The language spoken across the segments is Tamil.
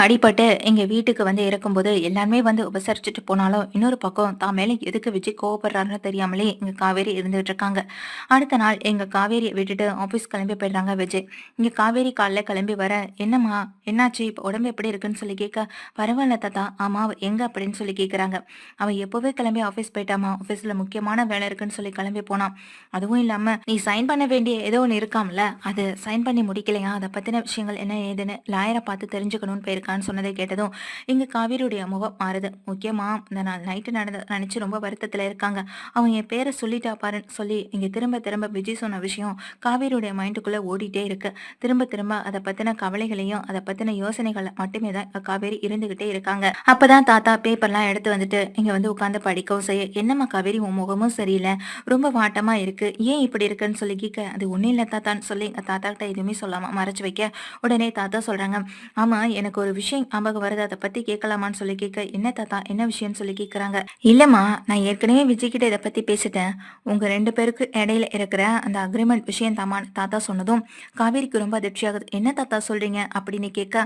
அடிபட்டு எங்க வீட்டுக்கு வந்து இருக்கும்போது எல்லாருமே வந்து உபசரிச்சுட்டு போனாலும் இன்னொரு பக்கம் தான் மேல எதுக்கு விஜய் கோவப்படுறாருன்னு தெரியாமலே இங்க காவேரி இருந்துட்டு இருக்காங்க. அடுத்த நாள் எங்க காவேரியை விட்டுட்டு ஆபீஸ் கிளம்பி போயிடுறாங்க விஜய். இங்க காவேரி காலைல கிளம்பி வர என்னம்மா என்னாச்சு? இப்போ உடம்பு எப்படி இருக்குன்னு சொல்லி கேட்க பரவாயில்ல தாத்தா ஆமா அவ எங்க? அப்படின்னு சொல்லி கேட்குறாங்க அவன் எப்பவே கிளம்பி ஆபீஸ் போயிட்டாமா? ஆபீஸ்ல முக்கியமான வேலை இருக்குன்னு சொல்லி கிளம்பி போனான். அதுவும் இல்லாம நீ சைன் பண்ண வேண்டிய ஏதோ ஒன்று இருக்காம்ல? அது சைன் பண்ணி முடிக்கலையா? அதை பத்தின விஷயங்கள் என்ன ஏதுன்னு? லாயரை பார்த்து தெரிஞ்சுக்கணும்னு இருக்கான்னு சொன்னதை கேட்டதும் இங்க காவேரியுடைய முகம் மாறுது. முக்கியமா இந்த நாள் நைட்டு நடந்த நினைச்சு ரொம்ப வருத்தத்துல இருக்காங்க. அவங்க என் பேரை சொல்லிட்டா பாருன்னு சொல்லி இங்க திரும்ப திரும்ப விஜய் சொன்ன விஷயம் காவேரியுடைய மைண்டுக்குள்ள ஓடிட்டே இருக்கு. திரும்ப திரும்ப அதை பத்தின கவலைகளையும் அதை பத்தின யோசனைகளை மட்டுமே தான் காவேரி இருந்துகிட்டே இருக்காங்க. அப்பதான் தாத்தா பேப்பர்லாம் எடுத்து வந்துட்டு இங்க வந்து உட்காந்து படிக்கவும் செய்ய என்னம்மா காவேரி உன் முகமும் சரியில்லை. ரொம்ப வாட்டமா இருக்கு. ஏன் இப்படி இருக்குன்னு சொல்லி கேட்க அது ஒன்றும் இல்லை தாத்தான்னு சொல்லி எங்க தாத்தா கிட்ட எதுவுமே சொல்லாம மறைச்சு வைக்க. உடனே தாத்தா சொல்றாங்க ஆமா எனக்கு ஒரு விஷயம் ஞாபகம் வருது அதை பத்தி கேட்கலாமான்னு சொல்லி கேட்க என்ன தாத்தா என்ன விஷயம்னு சொல்லி கேட்கறாங்க? இல்லம்மா நான் ஏற்கனவே விஜய் கிட்ட இதை பத்தி பேசிட்டேன். உங்க ரெண்டு பேருக்கு இடையில இருக்கிற அந்த அக்ரிமெண்ட் விஷயம் தாமான் தாத்தா சொன்னதும் காவேரிக்கு ரொம்ப அதிர்ச்சியாகுது என்ன தாத்தா சொல்றீங்க? அப்படின்னு கேட்க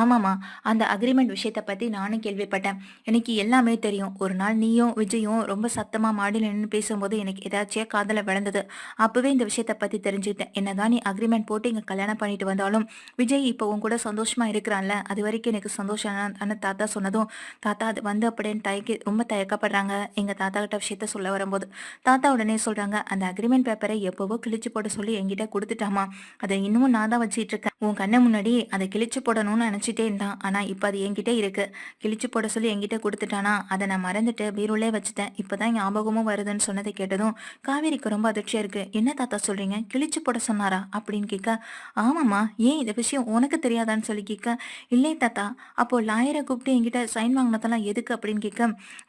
ஆமாமா அந்த அக்ரிமெண்ட் விஷயத்த பத்தி நானும் கேள்விப்பட்டேன். எனக்கு எல்லாமே தெரியும். ஒரு நாள் நீயும் விஜயும் ரொம்ப சத்தமா மாடி நின்று பேசும்போது எனக்கு ஏதாச்சும் காதல விழுந்தது. அப்பவே இந்த விஷயத்த பத்தி தெரிஞ்சுக்கிட்டேன். என்னதான் நீ அக்ரிமெண்ட் போட்டு இங்க கல்யாணம் பண்ணிட்டு வந்தாலும் விஜய் இப்போ உன் கூட சந்தோஷமா இருக்கிறான்ல அது வரைக்கும் எனக்கு சந்தோஷம். தானே தாத்தா சொன்னதும் தாத்தா அது வந்து அப்படின்னு தயக்கி ரொம்ப தயக்கப்படுறாங்க. எங்கள் தாத்தா கிட்ட விஷயத்த சொல்ல வரும்போது தாத்தா உடனே சொல்கிறாங்க அந்த அக்ரிமெண்ட் பேப்பரை எப்போவோ கிழிச்சு போட சொல்லி என்கிட்ட கொடுத்துட்டாமா. அதை இன்னமும் நான் தான் வச்சிட்டு இருக்கேன். உன் கண்ணை முன்னாடி அதை கிழிச்சு போடணும்னு நினச்சிட்டே இருந்தான் ஆனால் இப்போ அது என்கிட்ட இருக்கு. கிழிச்சு போட சொல்லி என்கிட்ட கொடுத்துட்டானா? அதை நான் மறந்துட்டு பீரோலே வச்சுட்டேன். இப்பதான் ஞாபகமும் வருதுன்னு சொன்னதை கேட்டதும் காவேரிக்கு ரொம்ப அதிர்ச்சியாக இருக்கு. என்ன தாத்தா சொல்றீங்க? கிழிச்சு போட சொன்னாரா? அப்படின்னு கேட்க ஆமாம்மா. ஏன் இந்த விஷயம் உனக்கு தெரியாதான்னு சொல்லி கேட்க இல்லை தாத்தா அப்போ லாயரை கூப்பிட்டு என்கிட்ட சைன் வாங்கினதெல்லாம் எதுக்கு? அப்படின்னு கேட்க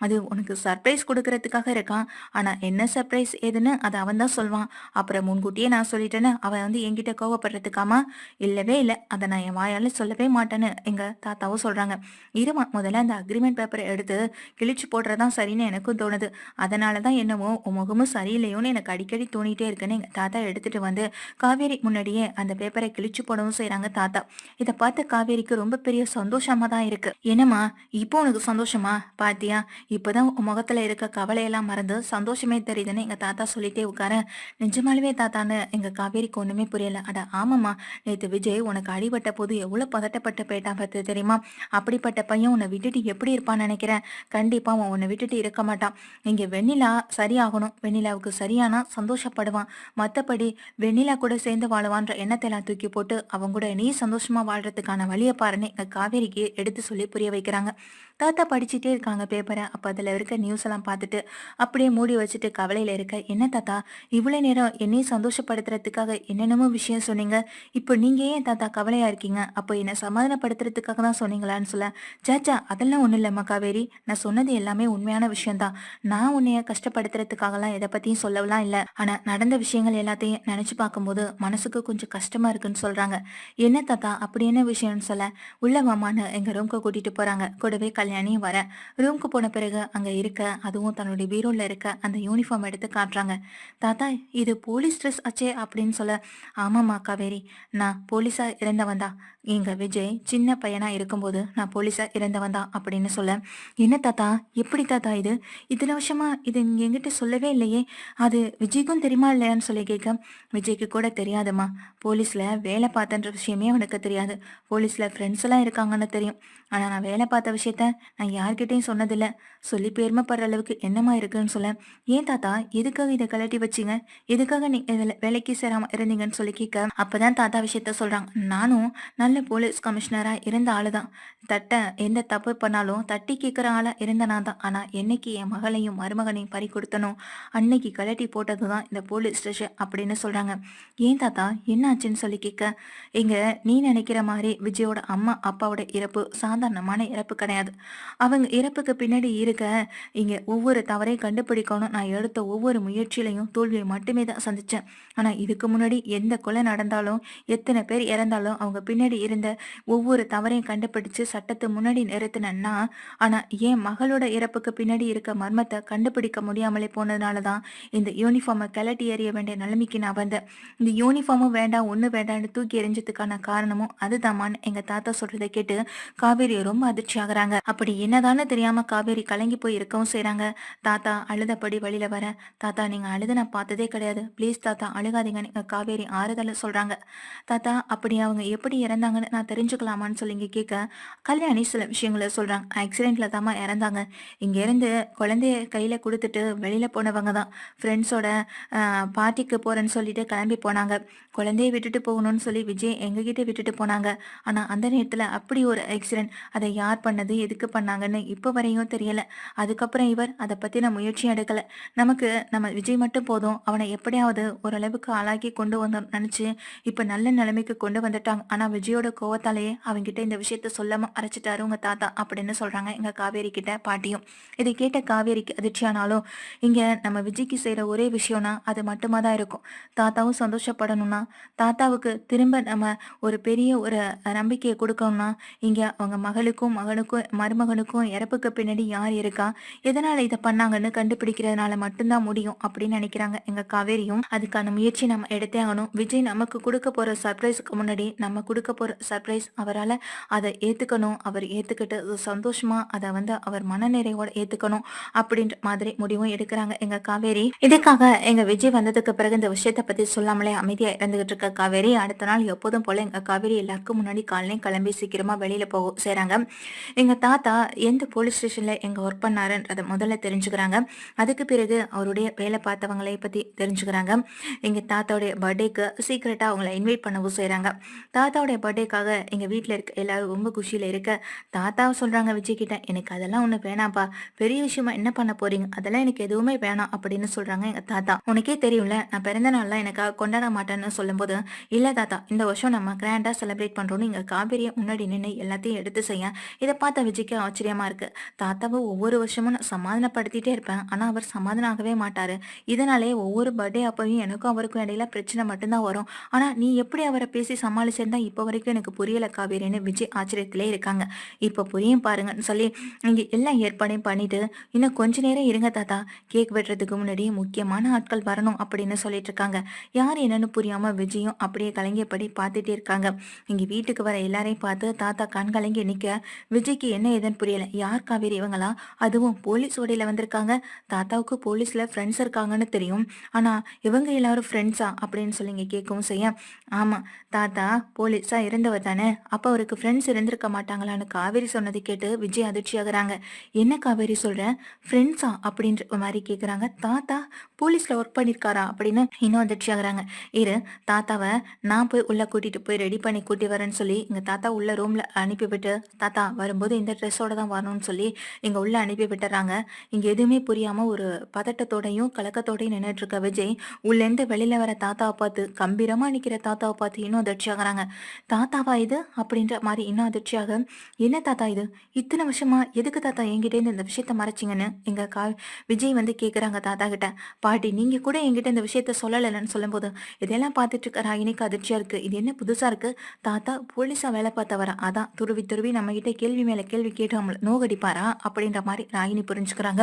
அது உனக்கு சர்ப்ரைஸ் கொடுக்கறதுக்காக இருக்கான். ஆனா என்ன சர்ப்ரைஸ் ஏதுன்னு அதை அவன் தான் சொல்வான். அப்புறம் முன்கூட்டியே நான் சொல்லிட்டேன்னு அவன் வந்து என்கிட்ட கோவப்படுறதுக்காமா? இல்லவே இல்லை. அதை நான் என் வாயால சொல்லவே மாட்டேன்னு எங்க தாத்தாவும் சொல்றாங்க. இருமா முதல்ல அந்த அக்ரிமெண்ட் பேப்பரை எடுத்து கிழிச்சு போடுறதான் சரின்னு எனக்கும் தோணுது. அதனால தான் என்னமோ உன் முகமும் சரியில்லையோன்னு எனக்கு அடிக்கடி தோணிட்டே இருக்குன்னு எங்க தாத்தா எடுத்துட்டு வந்து காவேரி முன்னாடியே அந்த பேப்பரை கிழிச்சு போடவும் செய்யறாங்க தாத்தா. இதை பார்த்து காவேரிக்கு ரொம்ப பெரிய சந்தோஷமா தான் இருக்கு. என்னம்மா இப்போ உனக்கு சந்தோஷமா? பாத்தியா? இப்பதான் முகத்துல இருக்க கவலையெல்லாம் மறந்து சந்தோஷமே தெரியுதுன்னு எங்க தாத்தா சொல்லிட்டே உட்கார. நிஜமாலுமே தாத்தான்னு எங்க காவேரிக்கு ஒண்ணுமே புரியல. அட ஆமாம்மா. நேத்து விஜய் உனக்கு அடிபட்ட போது எவ்வளவு பதட்டப்பட்டு போயிட்டான் பார்த்து தெரியுமா? அப்படிப்பட்ட பையன் உன்னை விட்டுட்டு எப்படி இருப்பான்னு நினைக்கிறேன்? கண்டிப்பா அவன் உன்னை விட்டுட்டு இருக்க மாட்டான். இங்க வெண்ணிலா சரியாகணும். வெண்ணிலாவுக்கு சரியானா சந்தோஷப்படுவான். மத்தபடி வெண்ணிலா கூட சேர்ந்து வாழுவான்ற எண்ணத்தை எல்லாம் தூக்கி போட்டு அவங்க கூட நீ சந்தோஷமா வாழ்றதுக்கான வழியை பாருன்னு எங்க காவேரிக்கு எடுத்து சொல்லி புரிய வைக்கிறாங்க. தாத்தா படிச்சுட்டே இருக்காங்க பேப்பரை அப்போ அதில் இருக்க நியூஸ் எல்லாம் பார்த்துட்டு அப்படியே மூடி வச்சுட்டு கவலையில் இருக்க என்ன தாத்தா இவ்வளோ நேரம் என்னையும் சந்தோஷப்படுத்துறதுக்காக என்னென்னமோ விஷயம் சொன்னீங்க. இப்போ நீங்கள் ஏன் தாத்தா கவலையாக இருக்கீங்க? அப்போ என்னை சமாதானப்படுத்துறதுக்காக தான் சொன்னீங்களான்னு சொல்ல சாச்சா அதெல்லாம் ஒன்றும் இல்லைம்மா காவேரி நான் சொன்னது எல்லாமே உண்மையான விஷயம்தான் நான் உன்னைய கஷ்டப்படுத்துறதுக்காகலாம் எதை பற்றியும் சொல்லலாம் இல்லை. ஆனால் நடந்த விஷயங்கள் எல்லாத்தையும் நினச்சி பார்க்கும்போது மனசுக்கு கொஞ்சம் கஷ்டமாக இருக்குன்னு சொல்கிறாங்க என்ன தாத்தா அப்படி என்ன விஷயம்னு சொல்ல உள்ள மாமான்னு எங்கள் ரூம்க்கு கூட்டிகிட்டு போகிறாங்க கூடவே கல்யாணி வர. ரூம்க்கு போன பிறகு அங்க இருக்க அதுவும் தன்னுடைய பீரோல இருக்க அந்த யூனிஃபார்ம் எடுத்து காட்டுறாங்க. தாத்தா இது போலீஸ் ட்ரெஸ் ஆச்சே அப்படின்னு சொல்ல ஆமாம்மா காவேரி. நான் போலீஸா இருந்தவன் தான் எங்க விஜய் சின்ன பையனா இருக்கும்போது நான் போலீஸா இறந்தவன் தான் அப்படின்னு சொல்ல என்ன தாத்தா? எப்படி தாத்தா இது? இத்தனை வருஷமா இது நீங்க என்கிட்ட சொல்லவே இல்லையே. அது விஜய்க்கும் தெரியுமா இல்லையான்னு சொல்லி கேட்க விஜய்க்கு கூட தெரியாதும்மா. போலீஸ்ல வேலை பார்த்தன்ற விஷயமே அவனுக்கு தெரியாது. போலீஸ்ல ஃப்ரெண்ட்ஸ் எல்லாம் இருக்காங்கன்னு தெரியும். ஆனா நான் வேலை பார்த்த விஷயத்த நான் யார்கிட்டையும் சொன்னதில்ல. சொல்லி பெருமைப்படுற அளவுக்கு என்னமா இருக்குன்னு சொல்ல ஏன் தாத்தா? எதுக்காக இதை கலட்டி வச்சீங்க? எதுக்காக நீ இதில் வேலைக்கு சேராம இருந்தீங்கன்னு சொல்லி கேட்க அப்பதான் தாத்தா விஷயத்த சொல்றாங்க. நானும் நல்ல போலீஸ் கமிஷனரா இருந்த ஆளுதான். தட்ட எந்த தப்பு பண்ணாலும் தட்டி கேட்குற ஆளா இருந்த நான் தான். ஆனா என்னைக்கு என் மகளையும் மருமகனையும் பறி கொடுத்தனோ அன்னைக்கு கலட்டி போட்டது தான் இந்த போலீஸ் ஸ்டேஷன் அப்படின்னு சொல்றாங்க. ஏன் தாத்தா என்னாச்சுன்னு சொல்லி கேட்க? இங்க நீ நினைக்கிற மாதிரி விஜயோட அம்மா அப்பாவோட இறப்பு சாதாரணமான இறப்பு கிடையாது. அவங்க இறப்புக்கு பின்னாடி இருக்க இங்க ஒவ்வொரு தவறையும் கண்டுபிடிக்கணும் நான் எடுத்த ஒவ்வொரு முயற்சியிலையும் தோல்வியை மட்டுமே தான் சந்திச்சேன். ஆனா இதுக்கு முன்னாடி எந்த கொலை நடந்தாலும் எத்தனை பேர் இறந்தாலும் அவங்க பின்னாடி இருந்த ஒவ்வொரு தவறையும் கண்டுபிடிச்சு சட்டத்து முன்னாடி நிறுத்தினேன்னா ஆனா என் மகளோட இறப்புக்கு பின்னாடி இருக்க மர்மத்தை கண்டுபிடிக்க முடியாமலே போனதுனால தான் இந்த யூனிஃபார்மை கிளட்டி எறிய வேண்டிய நிலைமைக்கு நான் வந்தேன். இந்த யூனிஃபார்மும் வேண்டாம் ஒண்ணு வேண்டாம்னு தூக்கி எறிஞ்சதுக்கான காரணமும் அதுதாமான்னு எங்க தாத்தா சொல்றதை கேட்டு காவேரி ரொம்ப அதிர்ச்சி ஆகுறாங்க. அப்படி என்னதானு தெரியாம காவேரி கலங்கி போய் இருக்கவும் செய்யறாங்க தாத்தா அழுதபடி வழியில வர தாத்தா நீங்க அழுத நான் பார்த்ததே கிடையாது. ப்ளீஸ் தாத்தா அழுகாதீங்கன்னு காவேரி ஆறுதல சொல்றாங்க. தாத்தா அப்படி அவங்க எப்படி இறந்தாங்க இறந்தாங்கன்னு நான் தெரிஞ்சுக்கலாமான்னு சொல்லி இங்கே கேட்க கல்யாணி சில விஷயங்களை சொல்கிறாங்க ஆக்சிடென்ட்ல தாம்மா இறந்தாங்க. இங்கேருந்து குழந்தைய கையில் கொடுத்துட்டு வெளியில் போனவங்க தான். ஃப்ரெண்ட்ஸோட பார்ட்டிக்கு போகிறேன்னு சொல்லிட்டு கிளம்பி போனாங்க. குழந்தைய விட்டுட்டு போகணும்னு சொல்லி விஜய் எங்ககிட்ட விட்டுட்டு போனாங்க. ஆனால் அந்த நேரத்தில் அப்படி ஒரு ஆக்சிடென்ட் அதை யார் பண்ணது எதுக்கு பண்ணாங்கன்னு இப்போ வரையும் தெரியலை. அதுக்கப்புறம் இவர் அதை பற்றின முயற்சி எடுக்கலை. நமக்கு நம்ம விஜய் மட்டும் போதும். அவனை எப்படியாவது ஓரளவுக்கு ஆளாக்கி கொண்டு வந்தோம் நினச்சி இப்போ நல்ல நிலைமைக்கு கொண்டு வந்துட்டாங்க. ஆனால் விஜய் விஜயோட கோவத்தாலேயே அவங்கிட்ட இந்த விஷயத்த சொல்லாம அரைச்சிட்டாரு உங்க தாத்தா அப்படின்னு சொல்றாங்க எங்க காவேரி கிட்ட பாட்டியும். இதை கேட்ட காவேரிக்கு அதிர்ச்சியானாலும் இங்க நம்ம விஜய்க்கு செய்யற ஒரே விஷயம்னா அது மட்டுமா தான் இருக்கும். தாத்தாவும் சந்தோஷப்படணும்னா தாத்தாவுக்கு திரும்ப நம்ம ஒரு பெரிய ஒரு நம்பிக்கையை கொடுக்கணும்னா இங்க அவங்க மகளுக்கும் மகனுக்கும் மருமகனுக்கும் இறப்புக்கு பின்னாடி யார் இருக்கா எதனால இதை பண்ணாங்கன்னு கண்டுபிடிக்கிறதுனால மட்டும்தான் முடியும் அப்படின்னு நினைக்கிறாங்க எங்க காவேரியும். அதுக்கான முயற்சி நம்ம எடுத்தே ஆகணும். விஜய் நமக்கு கொடுக்க போற சர்ப்ரைஸ்க்கு முன்னாடி நம்ம கொடுக்க போற சர்ப்ரைஸ் அவரால் அதை ஏற்றுக்கணும் அவர் ஏற்றுக்கிட்டு சந்தோஷமாக அதை வந்து அவர் மனநிறைவோடு ஏற்றுக்கணும் அப்படின்ற மாதிரி முடிவும் எடுக்கிறாங்க எங்கள் காவேரி. இதுக்காக எங்கள் விஜய் வந்ததுக்கு பிறகு இந்த விஷயத்தை பற்றி சொல்லாமலே அமைதியாக இறந்துகிட்டு இருக்க காவேரி அடுத்த நாள் எப்போதும் போல் எங்கள் காவேரி எல்லாருக்கும் முன்னாடி காலையும் கிளம்பி சீக்கிரமாக வெளியில் போக செய்கிறாங்க எங்கள் தாத்தா எந்த போலீஸ் ஸ்டேஷனில் எங்கள் ஒர்க் பண்ணாருன்றத முதல்ல தெரிஞ்சுக்கிறாங்க. அதுக்கு பிறகு அவருடைய வேலை பார்த்தவங்களை பற்றி தெரிஞ்சுக்கிறாங்க. எங்கள் தாத்தாவுடைய பர்த்டேக்கு சீக்கிரட்டாக அவங்கள இன்வைட் பண்ணவும் செய்கிறாங்க தாத்தாவுடைய பர்த்டேக்காக எங்கள் வீட்டில் இருக்க எல்லாரும் ரொம்ப குஷியில் இருக்க தாத்தாவை சொல்கிறாங்க விஜய் கிட்ட எனக்கு அதெல்லாம் ஒன்று வேணாம்ப்பா பெரிய விஷயமா என்ன பண்ண போறீங்க? அதெல்லாம் எனக்கு எதுவுமே வேணாம் அப்படின்னு சொல்கிறாங்க எங்கள் தாத்தா. உனக்கே தெரியும்ல நான் பிறந்த நாள்லாம் எனக்காக கொண்டாட மாட்டேன்னு சொல்லும்போது இல்லை தாத்தா இந்த வருஷம் நம்ம கிராண்டாக செலிப்ரேட் பண்ணுறோம்னு எங்கள் காவேரியை முன்னாடி நின்று எல்லாத்தையும் எடுத்து செய்ய இதை பார்த்த விஜய்க்கு ஆச்சரியமாக இருக்கு. தாத்தாவை ஒவ்வொரு வருஷமும் நான் சமாதானப்படுத்திட்டே இருப்பேன். ஆனால் அவர் சமாதானம் ஆகவே மாட்டார். இதனாலே ஒவ்வொரு பர்த்டே அப்பவும் எனக்கும் அவருக்கும் இடையில பிரச்சனை மட்டும்தான் வரும். ஆனால் நீ எப்படி அவரை பேசி சமாளிச்சிருந்தா இப்போ வரைக்கும் எனக்கு புரியல காவேரின்னு விஜய் ஆச்சரியத்திலே இருக்காங்க. இப்போ புரியும் பாருங்கன்னு சொல்லி இங்க எல்லாம் ஏற்பாடையும் பண்ணிட்டு இன்னும் கொஞ்ச நேரம் இருங்க தாத்தா. கேக் வெட்டுறதுக்கு முன்னாடி முக்கியமான ஆட்கள் வரணும் அப்படின்னு சொல்லிட்டு இருக்காங்க. யார் என்னன்னு புரியாம விஜயும் அப்படியே கலங்கியபடி பார்த்துட்டே இருக்காங்க. இங்க வீட்டுக்கு வர எல்லாரையும் பார்த்து தாத்தா கண் கலங்கி நிக்க. விஜய்க்கு என்ன ஏதுன்னு புரியல. யார் காவேரி இவங்களா? அதுவும் போலீஸ் ஓடையில வந்திருக்காங்க. தாத்தாவுக்கு போலீஸ்ல ஃப்ரெண்ட்ஸ் இருக்காங்கன்னு தெரியும். ஆனா இவங்க எல்லாரும் ஃப்ரெண்ட்ஸா அப்படின்னு சொல்லி இங்க கேட்கவும் செய்ய ஆமா தாத்தா போலீஸா இருந்தவர் தானே? அப்ப அவருக்கு ஃப்ரெண்ட்ஸ் இருந்திருக்க மாட்டாங்களான்னு காவேரி சொன்னதை கேட்டு விஜய் அதிர்ச்சி ஆகுறாங்க என்ன காவேரி சொல்ற? ஃப்ரெண்ட்ஸா அப்படின்ற மாதிரி கேக்குறாங்க. தாத்தா போலீஸ்ல ஒர்க் பண்ணிருக்காரா? அப்படின்னு இன்னும் அதிர்ச்சி ஆகுறாங்க இரு தாத்தாவை நான் போய் உள்ள கூட்டிட்டு போய் ரெடி பண்ணி கூட்டி வரேன்னு சொல்லி எங்க தாத்தா உள்ள ரூம்ல அனுப்பி விட்டு தாத்தா வரும்போது இந்த ட்ரெஸ்ஸோட தான் வரணும்னு சொல்லி இங்க உள்ள அனுப்பி விட்டுறாங்க. இங்க எதுவுமே புரியாம ஒரு பதட்டத்தோடையும் கலக்கத்தோடையும் நின்றுட்டு இருக்க விஜய் உள்ள இருந்து வெளியில வர தாத்தாவை பார்த்து கம்பீரமா நிக்கிற தாத்தாவை பார்த்து இன்னும் அதிர்ச்சி ஆகுறாங்க தாத்தாவா இது? அப்படின்ற மாதிரி இன்னும் அதிர்ச்சியாக என்ன தாத்தா இது? இத்தனை வருஷமா எதுக்கு தாத்தா என்கிட்டேருந்து இந்த விஷயத்த மறைச்சிங்கன்னு? எங்க கா விஜய் வந்து கேட்குறாங்க தாத்தா கிட்ட. பாட்டி நீங்க கூட என்கிட்ட இந்த விஷயத்த சொல்லலைன்னு சொல்லும்போது இதெல்லாம் பார்த்துட்டு இருக்க ராகினிக்கு அதிர்ச்சியா இருக்கு. இது என்ன புதுசா இருக்கு? தாத்தா போலீஸா வேலை பார்த்தவரா? அதான் துருவி துருவி நம்ம கிட்ட கேள்வி மேல கேள்வி கேட்டு நம்மள நோகடிப்பாரா? அப்படின்ற மாதிரி ராகினி புரிஞ்சுக்கிறாங்க.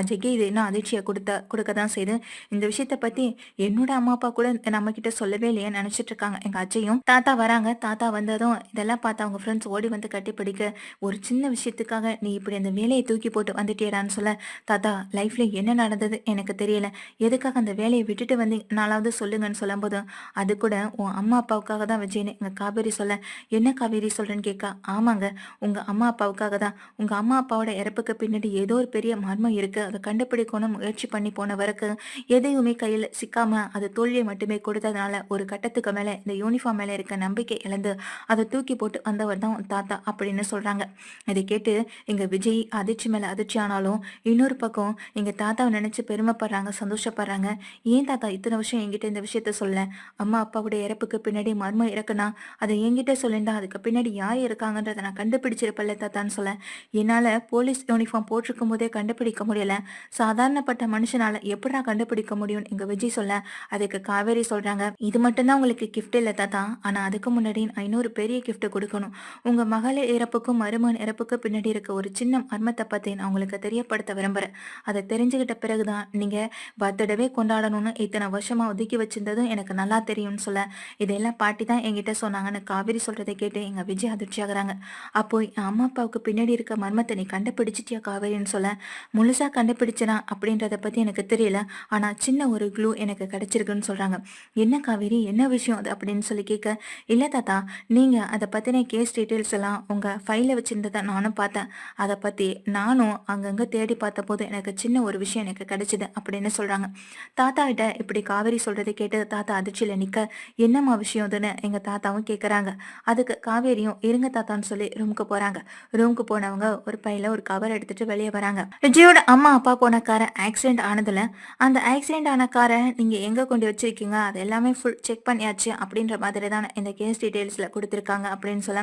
அஜய்க்கு இது இன்னும் அதிர்ச்சியை கொடுத்த கொடுக்க தான் செய்யுது இந்த விஷயத்தை பத்தி என்னோட அம்மா அப்பா கூட நம்ம கிட்ட சொல்லவே இல்லையே நினைச்சிட்டு இருக்காங்க எங்க அஜயும் தாத்தா வராங்க. தாத்தா வந்ததும் இதெல்லாம் பார்த்து அவங்க ஃப்ரெண்ட்ஸ் ஓடி வந்து கட்டிப்பிடிக்க ஒரு சின்ன விஷயத்துக்காக நீ இப்படி அந்த வேலையை தூக்கி போட்டு வந்துட்டேடான்னு சொல்ல தாத்தா லைஃப்ல என்ன நடந்தது எனக்கு தெரியல. எதுக்காக அந்த வேலையை விட்டுட்டு வந்து நாளாவது சொல்லுங்கன்னு சொல்லும்போதும் அது கூட உன் அம்மா அப்பாவுக்காக தான் வச்சேன்னு எங்க காவேரி சொல்ல என்ன காவேரி சொல்றேன்னு கேட்கா ஆமாங்க உங்க அம்மா அப்பாவுக்காக தான். உங்க அம்மா அப்பாவோட இறப்புக்கு பின்னாடி ஏதோ ஒரு பெரிய மர்மம் இருக்கு. அதை கண்டுபிடிக்கணும் முயற்சி பண்ணி போன வரைக்கும் எதையுமே கையில் சிக்காம அது தோல்வியை மட்டுமே கொடுத்ததுனால ஒரு கட்டத்துக்கு மேல இந்த யூனிஃபார்ம் மேல இருக்க நம்பிக்கை இழந்து அதை தூக்கி போட்டு வந்தவர் தான் தாத்தா அப்படின்னு சொல்றாங்க. இதை கேட்டு எங்க விஜய் அதிர்ச்சி மேல அதிர்ச்சி ஆனாலும் இன்னொரு பக்கம் எங்க தாத்தாவை நினைச்சு பெருமைப்படுறாங்க சந்தோஷப்படுறாங்க. ஏன் தாத்தா இத்தனை வருஷம் என்கிட்ட இந்த விஷயத்த சொல்ல? அம்மா அப்பாவுடைய இறப்புக்கு பின்னாடி மர்மம் இருக்குன்னா அதை என்கிட்ட சொல்லியிருந்தா அதுக்கு பின்னாடி யார் இருக்காங்கன்றதை நான் கண்டுபிடிச்சிருப்பல்ல தாத்தான்னு சொல்ல. என்னால போலீஸ் யூனிஃபார்ம் போட்டிருக்கும் போதே கண்டுபிடிக்க முடியல. சாதாரணப்பட்ட மனுஷனால எப்படா கண்டுபிடிக்க முடியும்னு எங்க விஜய் சொல்ல அதுக்கு காவேரி சொல்றாங்க. இது மட்டும்தான் உங்களுக்கு கிஃப்ட் இல்ல தாத்தா. ஆனா அதுக்கு முன்னாடி நான் இன்னொரு பெரிய கிஃப்ட் கொடுக்கணும். உங்க மகளிர் இறப்புக்கும் மருமகன் இறப்புக்கும் பின்னாடி இருக்க ஒரு சின்ன மர்மத்தை பற்றி நான் உங்களுக்கு தெரியப்படுத்த விரும்புறேன். அதை தெரிஞ்சுக்கிட்ட பிறகுதான் நீங்க பர்த்டேவே கொண்டாடணும்னு இத்தனை வருஷமா ஒதுக்கி வச்சிருந்ததும் எனக்கு நல்லா தெரியும்னு சொல்ல. இதெல்லாம் பாட்டி தான் என்கிட்ட சொன்னாங்கன்னு காவேரி சொல்றதை கேட்டு எங்க விஜய் அதிர்ச்சியாகிறாங்க அப்போ என் அம்மா அப்பாவுக்கு பின்னாடி இருக்க மர்மத்தை நீ கண்டுபிடிச்சிட்டியா காவேரின்னு சொல்ல. முழுசா கண்டுபிடிச்சனா அப்படின்றத பத்தி எனக்கு தெரியல. ஆனா சின்ன ஒரு க்ளூ எனக்கு கிடைச்சிருக்குன்னு சொல்றாங்க. என்ன காவேரி? என்ன விஷயம் அது அப்படின்னு சொல்லி கேட்க இல்ல தாத்தா நீங்கள் அதை பற்றின கேஸ் டீட்டெயில்ஸ் எல்லாம் உங்கள் ஃபைலில் வச்சுருந்ததை நானும் பார்த்தேன். அதை பற்றி நானும் அங்கங்கே தேடி பார்த்தபோது எனக்கு சின்ன ஒரு விஷயம் எனக்கு கிடைச்சிது அப்படின்னு சொல்கிறாங்க தாத்தா கிட்ட இப்படி காவேரி சொல்கிறத கேட்டு தாத்தா அதிர்ச்சியில் நிற்க என்னம்மா விஷயம் அதுன்னு எங்கள் தாத்தாவும் கேட்குறாங்க அதுக்கு காவேரியும் இருங்க தாத்தான்னு சொல்லி ரூமுக்கு போகிறாங்க ரூமுக்கு போனவங்க ஒரு பையில ஒரு கவர் எடுத்துட்டு வெளியே வராங்க. விஜயோட அம்மா அப்பா போன காரை ஆக்சிடென்ட் ஆனதுல அந்த ஆக்சிடென்ட் ஆன காரை நீங்க எங்க கொண்டு வச்சிருக்கீங்க? அது எல்லாமே ஃபுல் செக் பண்ணியாச்சு அப்படின்ற மாதிரி தான் இந்த கேஸ் டீடைல்ஸ்ல கொடுத்துருக்காங்க அப்படின்னு சொல்ல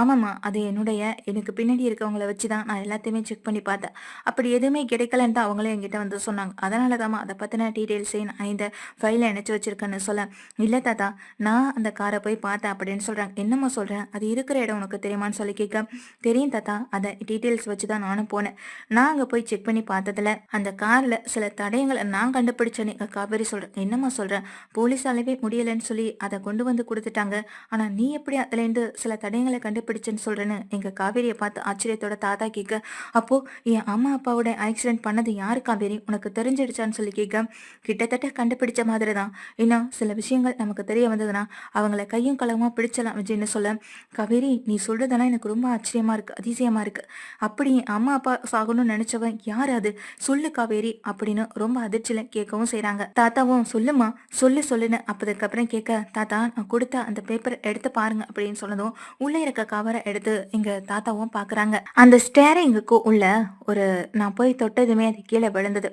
ஆமாம்மா அது என்னுடைய எனக்கு பின்னாடி இருக்கவங்கள வச்சு தான் நான் எல்லாத்தையுமே செக் பண்ணி பார்த்தேன். அப்படி எதுவுமே கிடைக்கலன்னு தான் அவங்களே என்கிட்ட வந்து சொன்னாங்க. அதனால தாம்மா அதை பற்றின டீட்டெயில்ஸையும் நான் இந்த ஃபைலில் இணைச்சி வச்சிருக்கேன்னு சொல்ல இல்லை தாத்தா நான் அந்த காரை போய் பார்த்தேன் அப்படின்னு சொல்கிறாங்க என்னம்மா சொல்கிறேன் அது இருக்கிற இடம் உனக்கு தெரியுமான்னு சொல்லி கேட்க தெரியும் தாத்தா அதை டீட்டெயில்ஸ் வச்சு தான் நானும் போனேன். நான் அங்கே போய் செக் பண்ணி பார்த்ததுல அந்த காரில் சில தடயங்களை நான் கண்டுபிடிச்சேன்னு காவேரி சொல்கிறேன் என்னம்மா சொல்கிறேன் போலீஸாலவே முடியலைன்னு சொல்லி அதை கொண்டு வந்து கொடுத்துட்டாங்க. ஆனால் நீ நீ எப்படி அதுலேருந்து சில தடயங்களை கண்டுபிடிச்சேன்னு சொல்கிறேன்னு எங்கள் காவேரியை பார்த்து ஆச்சரியத்தோட தாத்தா கேட்க அப்போது என் அம்மா அப்பாவோட ஆக்சிடென்ட் பண்ணது யார் காவேரி? உனக்கு தெரிஞ்சிடுச்சான்னு சொல்லி கேட்க கிட்டத்தட்ட கண்டுபிடிச்ச மாதிரி தான் இன்னும் சில விஷயங்கள் நமக்கு தெரிய வந்ததுன்னா அவங்கள கையும் களவுமா பிடிச்சலாம் விஜய்னு சொல்ல காவேரி நீ சொல்றதெல்லாம் எனக்கு ரொம்ப ஆச்சரியமா இருக்கு அதிசயமா இருக்கு. அப்படி என் அம்மா அப்பா சாகணும்னு நினைச்சவன் யார் அது? சொல்லு காவேரி அப்படின்னு ரொம்ப அதிர்ச்சியில கேட்கவும் செய்கிறாங்க தாத்தாவும் சொல்லுமா சொல்லு சொல்லுன்னு அப்பதுக்கப்புறம் கேட்க தாத்தா நான் கொடுத்த அந்த பேப்பர் எடுத்து பாருங்க அப்படின்னு சொன்னதும் உள்ள இருக்க கவரை எடுத்து எங்க தாத்தாவும் பாக்குறாங்க. அந்த ஸ்டேரிங்குக்கு உள்ள ஒரு நான் போய் தொட்டதுமே அது கீழே விழுந்தது.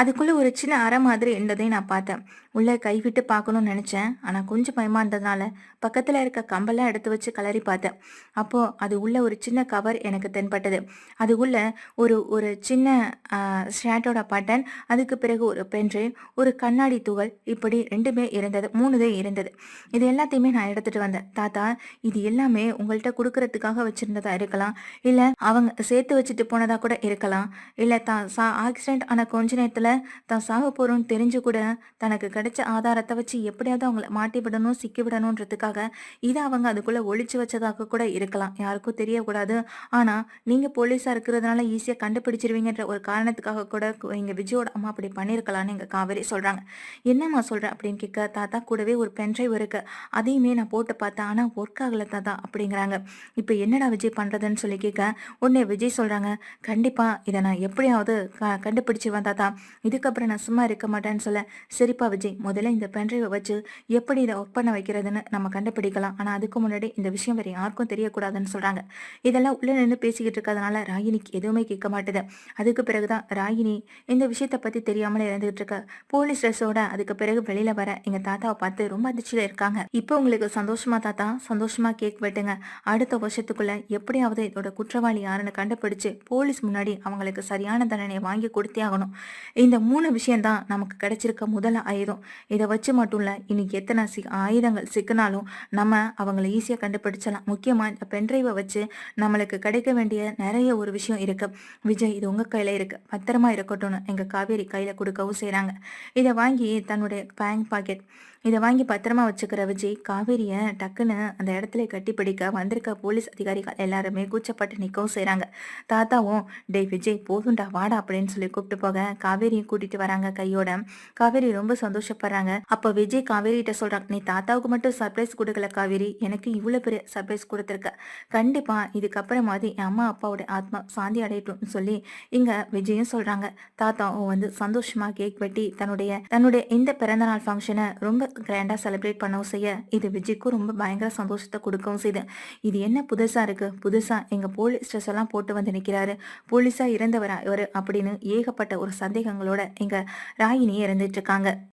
அதுக்குள்ள ஒரு சின்ன அறை மாதிரி இருந்ததையும் நான் பார்த்தேன். உள்ள கைவிட்டு பார்க்கணும்னு நினைச்சேன். ஆனா கொஞ்சம் பயமா இருந்ததுனால பக்கத்துல இருக்க கம்பெல்லாம் எடுத்து வச்சு கலரி பார்த்தேன். அப்போ அது உள்ள ஒரு சின்ன கவர் எனக்கு தென்பட்டது. அது உள்ள ஒரு ஒரு சின்ன ஷேட்டோட பட்டன் அதுக்கு பிறகு ஒரு பென்ட்ரைவ் ஒரு கண்ணாடி துகள் இப்படி ரெண்டுமே இருந்தது. மூணுதே இருந்தது. இது எல்லாத்தையுமே நான் எடுத்துட்டு வந்தேன். தாத்தா இது எல்லாமே உங்கள்கிட்ட கொடுக்கறதுக்காக வச்சிருந்ததா இருக்கலாம். இல்ல அவங்க சேர்த்து வச்சுட்டு போனதா கூட இருக்கலாம். இல்ல தான் சா ஆக்சிடென்ட் ஆன கொஞ்ச நேரத்துல தான் சாக போறோம்னு தெரிஞ்சு கூட தனக்கு கிடைச்ச ஆதாரத்தை வச்சு எப்படியாவது அவங்கள மாட்டி விடணும் சிக்கி விடணுன்றதுக்காக இதை அவங்க அதுக்குள்ள ஒழிச்சு வச்சதாக கூட இருக்கலாம். யாருக்கும் தெரியக்கூடாது. ஆனா நீங்க போலீஸா இருக்கிறதுனால ஈஸியா கண்டுபிடிச்சிருவீங்கன்ற ஒரு காரணத்துக்காக கூட எங்கள் எங்க விஜயோட அம்மா அப்படி பண்ணிருக்கலாம்னு எங்க காவேரி சொல்றாங்க. என்னம்மா சொல்ற அப்படின்னு கேட்க தாத்தா கூடவே ஒரு பென்ட்ரைவ் இருக்கு. அதையுமே நான் போட்டு பார்த்தேன். ஆனால் ஒர்க் ஆகல தாத்தா அப்படிங்கிறாங்க. இப்போ என்னடா விஜய் பண்ணுறதுன்னு சொல்லி கேட்க உடனே விஜய் சொல்கிறாங்க கண்டிப்பாக இதை நான் எப்படியாவது க- கண்டுபிடிச்சிருவேன் தாத்தா இதுக்கப்புறம் நான் சும்மா இருக்க மாட்டேன்னு சொல்ல. சரிப்பா விஜய் முதல்ல இந்த பென்ட்ரைவை வச்சு எப்படி இதை ஒர்க் பண்ண வைக்கிறதுன்னு நம்ம கண்டுபிடிக்கலாம். ஆனால் அதுக்கு முன்னாடி இந்த விஷயம் வேறு யாருக்கும் தெரியக்கூடாதுன்னு சொல்கிறாங்க இதெல்லாம் உள்ளே நின்று பேசிக்கிட்டு இருக்கிறதுனால ராகினிக்கு எதுவுமே கேட்க மாட்டுது. அதுக்கு பிறகுதான் ராகினி இந்த விஷயத்தை பற்றி தெரியாமலே இருந்துகிட்டு இருக்க. போலீஸ் ட்ரெஸ்ஸோட அதுக்கு பிறகு வெளியில் வர எங்கள் தாத்தாவை பார்த்து ரொம்ப அதிர்ச்சியில் இருக்காங்க. இப்போ உங்களுக்கு சந்தோஷமா தாத்தா? சந்தோஷமா கேக் வெட்டுங்க. அடுத்த வருஷத்துக்குள்ள எப்படியாவது இதோட குற்றவாளி யாருன்னு கண்டுபிடிச்சு போலீஸ் முன்னாடி அவங்களுக்கு சரியான தண்டனை வாங்கி கொடுத்தே ஆகணும். இந்த மூணு விஷயம்தான் நமக்கு கிடைச்சிருக்க முதல் ஆயுதம். இதை வச்சு மட்டும் இல்ல இன்னைக்கு எத்தனை சி ஆயுதங்கள் சிக்கினாலும் நம்ம அவங்கள ஈஸியா கண்டுபிடிச்சலாம் முக்கியமா இந்த பென்ட்ரைவை வச்சு நம்மளுக்கு கிடைக்க வேண்டிய நிறைய ஒரு விஷயம் இருக்கு. விஜய் இது உங்க கையில இருக்கு. பத்திரமா இருக்கட்டும்னு எங்க காவேரி கையில கொடுக்கவும் செய்கிறாங்க இதை வாங்கி தன்னுடைய பேங்க் பாக்கெட் இதை வாங்கி பத்திரமா வச்சுக்கிற விஜய் காவேரியை டக்குன்னு அந்த இடத்துல கட்டி பிடிக்க வந்திருக்க போலீஸ் அதிகாரிகள் எல்லாருமே கூச்சப்பட்டு நிற்கவும் செய்கிறாங்க தாத்தாவும் டேய் விஜய் போதுண்டா வாடா அப்படின்னு சொல்லி கூப்பிட்டு போக காவேரியை கூட்டிட்டு வராங்க கையோட. காவேரி ரொம்ப சந்தோஷப்படுறாங்க. அப்போ விஜய் காவேரிகிட்ட சொல்றாங்க நீ தாத்தாவுக்கு மட்டும் சர்ப்ரைஸ் கொடுக்கல காவேரி. எனக்கு இவ்வளோ பெரிய சர்ப்ரைஸ் கொடுத்துருக்க. கண்டிப்பா இதுக்கப்புறமாவது என் அம்மா அப்பாவோட ஆத்மா சாந்தி அடையட்டும்னு சொல்லி இங்க விஜயும் சொல்றாங்க. தாத்தாவும் வந்து சந்தோஷமா கேக் வெட்டி தன்னுடைய தன்னுடைய இந்த பிறந்தநாள் ஃபங்க்ஷனை ரொம்ப கிராண்டாக செலிப்ரேட் பண்ணவும் செய்ய இது விஜய்க்கும் ரொம்ப பயங்கர சந்தோஷத்தை கொடுக்கவும் செய்யுது இது என்ன புதுசாக இருக்குது புதுசாக எங்கள் போலீஸ் ட்ரெஸ் எல்லாம் போட்டு வந்து நிற்கிறாரு போலீஸாக இறந்தவரா இவர்? அப்படின்னு ஏகப்பட்ட ஒரு சந்தேகங்களோட எங்கள் ராகினி இறந்துட்டு இருக்காங்க.